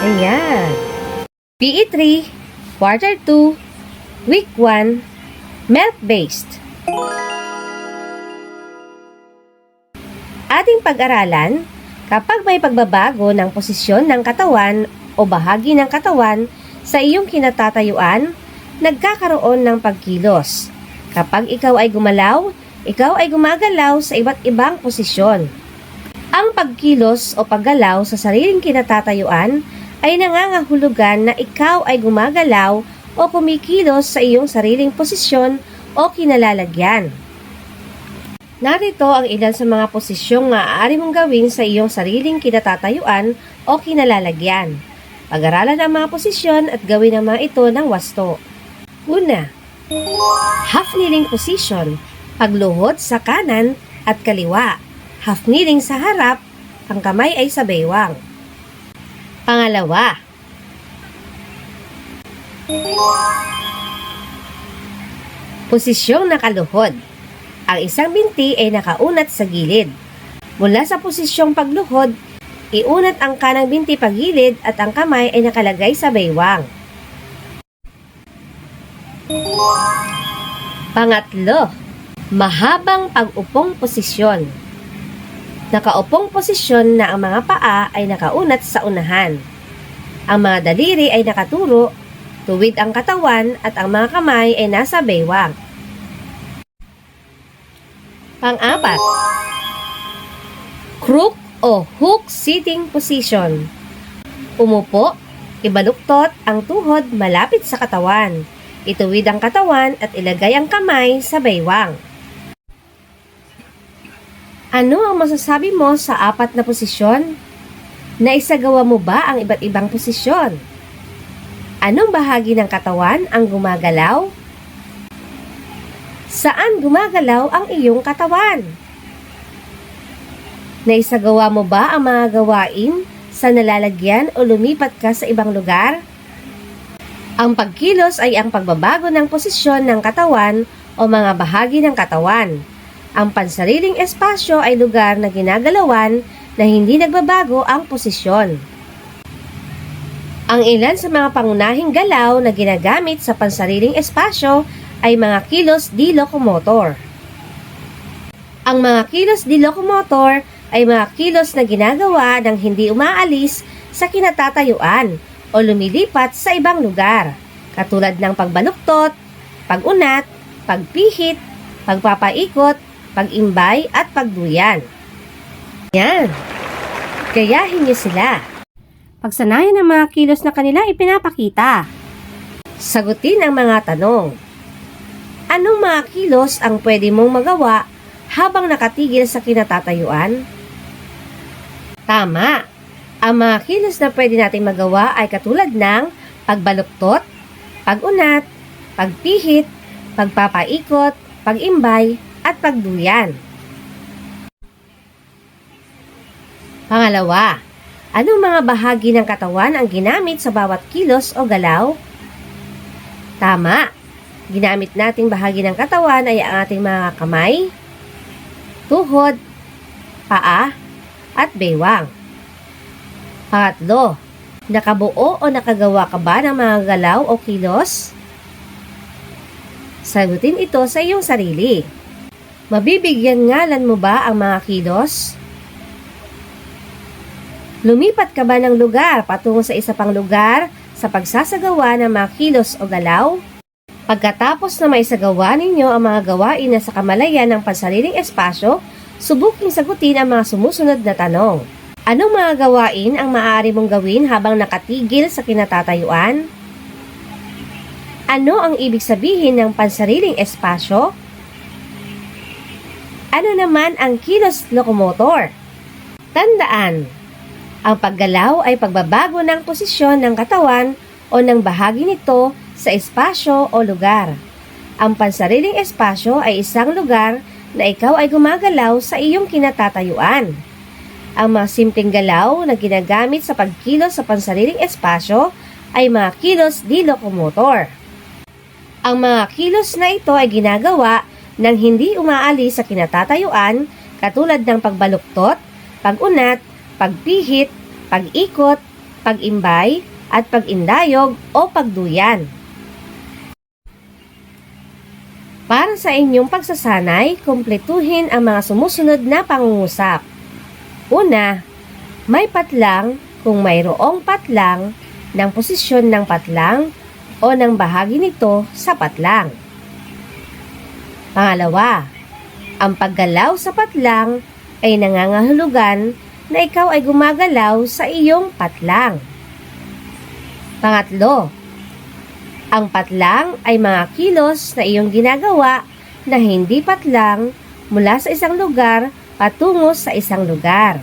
Ayan. PE3, Quarter 2, Week 1, Milk-based. Ating pag-aralan, kapag may pagbabago ng posisyon ng katawan o bahagi ng katawan sa iyong kinatatayuan, nagkakaroon ng pagkilos. Kapag ikaw ay gumalaw, ikaw ay gumagalaw sa iba't ibang posisyon. Ang pagkilos o paggalaw sa sariling kinatatayuan ay nangangahulugan na ikaw ay gumagalaw o kumikilos sa iyong sariling posisyon o kinalalagyan. Narito ang ilan sa mga posisyong maaari mong gawin sa iyong sariling kinatatayuan o kinalalagyan. Pag-aralan ang mga posisyon at gawin ang mga ito ng wasto. Una, half kneeling position, pagluhod sa kanan at kaliwa. Half kneeling sa harap, ang kamay ay sa baywang. Pangalawa, posisyong nakaluhod. Ang isang binti ay nakaunat sa gilid. Mula sa posisyong pagluhod, iunat ang kanang binti pagilid at ang kamay ay nakalagay sa baywang. Pangatlo, mahabang pag-upong posisyon. Nakaupong posisyon na ang mga paa ay nakaunat sa unahan. Ang mga daliri ay nakaturo, tuwid ang katawan at ang mga kamay ay nasa baywang. Pang-apat, crook o hook sitting position. Umupo, ibaluktot ang tuhod malapit sa katawan. Ituwid ang katawan at ilagay ang kamay sa baywang. Ano ang masasabi mo sa apat na posisyon? Naisagawa mo ba ang iba't ibang posisyon? Anong bahagi ng katawan ang gumagalaw? Saan gumagalaw ang iyong katawan? Naisagawa mo ba ang mga gawain sa nalalagyan o lumipat ka sa ibang lugar? Ang pagkilos ay ang pagbabago ng posisyon ng katawan o mga bahagi ng katawan. Ang pansariling espasyo ay lugar na ginagalawan na hindi nagbabago ang posisyon. Ang ilan sa mga pangunahing galaw na ginagamit sa pansariling espasyo ay mga kilos di locomotor. Ang mga kilos di locomotor ay mga kilos na ginagawa ng hindi umaalis sa kinatatayuan o lumilipat sa ibang lugar, katulad ng pagbaluktot, pagunat, pagpihit, pagpapaikot, pagimbay at pagduyan. Yan. Gayahin niyo sila. Pagsanayan ng mga kilos na kanila ipinapakita. Sagutin ang mga tanong. Anong mga kilos ang pwede mong magawa habang nakatigil sa kinatatayuan? Tama. Ang mga kilos na pwede nating magawa ay katulad ng pagbaluktot, pagunat, pagpihit, pagpapaikot, pagimbay, at pagduyan. Pangalawa, anong mga bahagi ng katawan ang ginamit sa bawat kilos o galaw? Tama. Ginamit nating bahagi ng katawan ay ang ating mga kamay, tuhod, paa, at baywang. Pangatlo, nakabuo o nakagawa ka ba ng mga galaw o kilos? Sagutin ito sa iyong sarili. Mabibigyan ngalan mo ba ang mga kilos? Lumipat ka ba ng lugar patungo sa isa pang lugar sa pagsasagawa ng mga kilos o galaw? Pagkatapos na maisagawa ninyo ang mga gawain na sa kamalayan ng pansariling espasyo, subuking sagutin ang mga sumusunod na tanong. Anong mga gawain ang maaari mong gawin habang nakatigil sa kinatatayuan? Ano ang ibig sabihin ng pansariling espasyo? Ano naman ang kilos locomotor? Tandaan, ang paggalaw ay pagbabago ng posisyon ng katawan o ng bahagi nito sa espasyo o lugar. Ang pansariling espasyo ay isang lugar na ikaw ay gumagalaw sa iyong kinatatayuan. Ang mga simpleng galaw na ginagamit sa pagkilos sa pansariling espasyo ay mga kilos di locomotor. Ang mga kilos na ito ay ginagawa nang hindi umaalis sa kinatatayuan katulad ng pagbaluktot, pagunat, pagpihit, pag-ikot, pag-imbay, at pag-indayog o pagduyan. Para sa inyong pagsasanay, kumpletuhin ang mga sumusunod na pangungusap. Una, may patlang kung mayroong patlang ng posisyon ng patlang o ng bahagi nito sa patlang. Pangalawa, ang paggalaw sa patlang ay nangangahulugan na ikaw ay gumagalaw sa iyong patlang. Pangatlo, ang patlang ay mga kilos na iyong ginagawa na hindi patlang mula sa isang lugar patungo sa isang lugar.